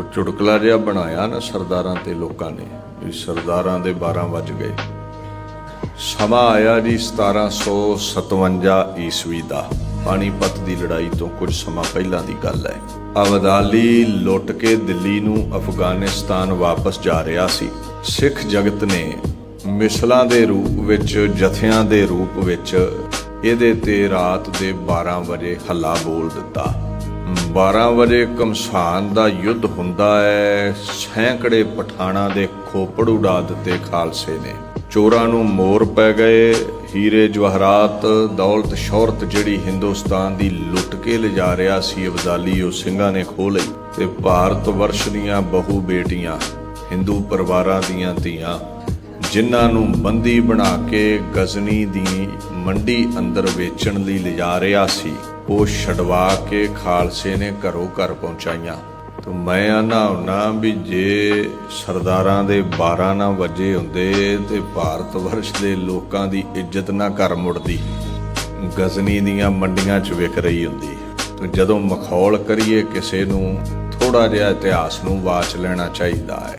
ਉਹ ਚੁਟਕਲਾ ਜਿਹਾ ਬਣਾਇਆ ਨਾ ਸਰਦਾਰਾਂ ਤੇ ਲੋਕਾਂ ਨੇ, ਵੀ ਸਰਦਾਰਾਂ ਦੇ 12 ਵੱਜ ਗਏ। ਸਮਾਂ ਆਇਆ ਜੀ 1757 ਈਸਵੀ ਦਾ। ਪਾਣੀਪਤ ਦੀ ਲੜਾਈ ਤੋਂ ਕੁਝ ਸਮਾਂ ਪਹਿਲਾਂ ਦੀ ਗੱਲ ਹੈ। ਅਬਦਾਲੀ ਲੁੱਟ ਕੇ ਦਿੱਲੀ ਨੂੰ ਅਫਗਾਨਿਸਤਾਨ ਵਾਪਸ ਜਾ ਰਿਹਾ ਸੀ। ਸਿੱਖ ਜਗਤ ਨੇ ਮਿਸਲਾਂ ਦੇ ਰੂਪ ਵਿੱਚ, ਜਥਿਆਂ ਦੇ ਰੂਪ ਵਿੱਚ ਇਹਦੇ ਤੇ ਰਾਤ ਦੇ 12 ਵਜੇ ਹੱਲਾ ਬੋਲ ਦਿੱਤਾ। 12 ਵਜੇ ਕਮਸਾਨ ਦਾ ਯੁੱਧ ਹੁੰਦਾ ਹੈ ਸੈਂਕੜੇ ਪਠਾਣਾ ਦੇ ਖੋਪੜ ਉਡਾ ਦਿੱਤੇ ਖਾਲਸੇ ਨੇ। ਚੋਰਾਂ ਨੂੰ ਮੋਰ ਪੈ ਗਏ। ਹੀਰੇ ਜਵਾਹਰਾਤ, ਦੌਲਤ ਸ਼ੌਹਰਤ ਜਿਹੜੀ ਹਿੰਦੁਸਤਾਨ ਦੀ ਲੁੱਟ ਕੇ ਲਿਜਾ ਰਿਹਾ ਸੀ ਅਬਦਾਲੀ ਉਹ ਸਿੰਘਾਂ ਨੇ ਖੋਹ ਲਈ ਤੇ ਭਾਰਤ ਵਰਸ਼ ਦੀਆਂ ਬਹੁ ਬੇਟੀਆਂ, ਹਿੰਦੂ ਪਰਿਵਾਰਾਂ ਦੀਆਂ ਧੀਆਂ ਜਿਨ੍ਹਾਂ ਨੂੰ ਬੰਦੀ ਬਣਾ ਕੇ ਗਜ਼ਨੀ ਦੀ ਮੰਡੀ ਅੰਦਰ ਵੇਚਣ ਲਈ ਲਿਜਾ ਰਿਹਾ ਸੀ, ਉਹ ਛਡਵਾ ਕੇ ਖਾਲਸੇ ਨੇ ਘਰੋਂ ਘਰ ਪਹੁੰਚਾਈਆਂ। ਤੇ ਮੈਂ ਆਨਾ ਹੁਣਾ ਵੀ ਜੇ ਸਰਦਾਰਾਂ ਦੇ 12 ਨਾ ਵਜੇ ਹੁੰਦੇ ਤੇ ਭਾਰਤ ਵਰਸ਼ ਦੇ ਲੋਕਾਂ ਦੀ ਇੱਜ਼ਤ ਨਾ ਘਰ ਮੁੜਦੀ। ਗਜ਼ਨੀ ਦੀਆਂ ਮੰਡੀਆਂ 'ਚ ਵਿਕ ਰਹੀ ਹੁੰਦੀ। ਤੇ ਜਦੋਂ ਮਖੌਲ ਕਰੀਏ, ਕਿਸੇ ਨੂੰ ਥੋੜਾ ਜਿਹਾ ਇਤਿਹਾਸ ਨੂੰ ਵਾਚ ਲੈਣਾ ਚਾਹੀਦਾ ਹੈ।